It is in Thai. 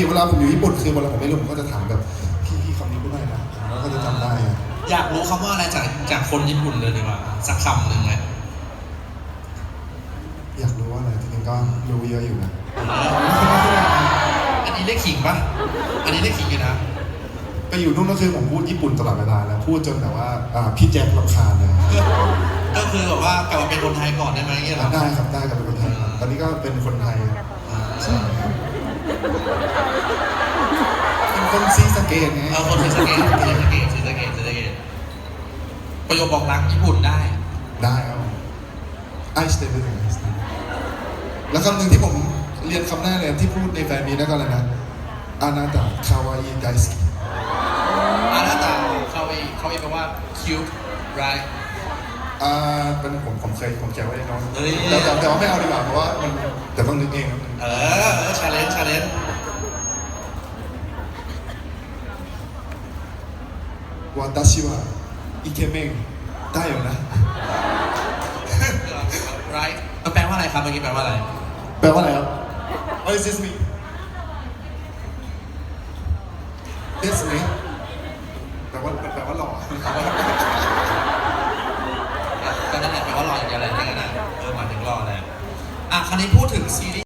ติเวลาผมอยู่ญี่ปุ่นคือเวลาผมไม่รู้ผมก็จะถามแบบพี่พี่คำนี้พูดได้นะแล้วก็จะจำได้อะอยากรู้คำว่าอะไรจากจากคนญี่ปุ่นเลยดีกว่าสักคำหนึ่งไหมอยากรู้ว่าอะไรจริงๆก็รู้เยอะอยู่นะอันนี้เรียกขิงปะอันนี้เรียกขิงอยู่นะไปอยู่นู่นก็คือผมพูดญี่ปุ่นตลอดเวลาแล้วพูดจนแบบว่าอ่าพี่แจ็ครำคาญเลย ก็คือแบบว่ากลับมาเป็นคนไทยก่อนได้ไหมเงี้ยเหรอได้ครับได้กับเป็นคนไทยครับตอนนี้ก็เป็นคนไทยครับอ่าใช่ ครับเป็นคนซีสะเกตไงเอาคนศรีสะเกษศรีสะเกษศรีสะเกษศรีสะเกษประโยคบอกรักญี่ปุ่นได้ ได้ครับไอสเตเบิลแล้วคำหนึ่งที่ผมเรียนคำหน้าเลยที่พูดในแฟนมีนั่นก็อะไรนะอานาตะคาวาอิไดสกิอานาตาเขาเองเขาเองแปลว่า cute right อ่าเป็นผมผมเคยผมแกไว้ในน้องเฮ้ยแต่แต่แต่ว่าไม่เอาดีกว่าเพราะว่ามันแต่ต้องนึกเองครับเออชาเลนจ์ชาเลนจ์ วาตาชิวะอิเคเมงได้อยู่นะ right มันแปลว่าอะไรครับเมื่อกี้แปลว่าอะไร แปลว่าอะไรครับ What is this mean This mean แปลว่าแปลว่าหล่อก็นั่นแหละแปลว่ารออย่างเดียวอะไรอย่างเงี้ยนะเออหมายถึงรอแหละอะคราวนี้พูดถึงซีรีส์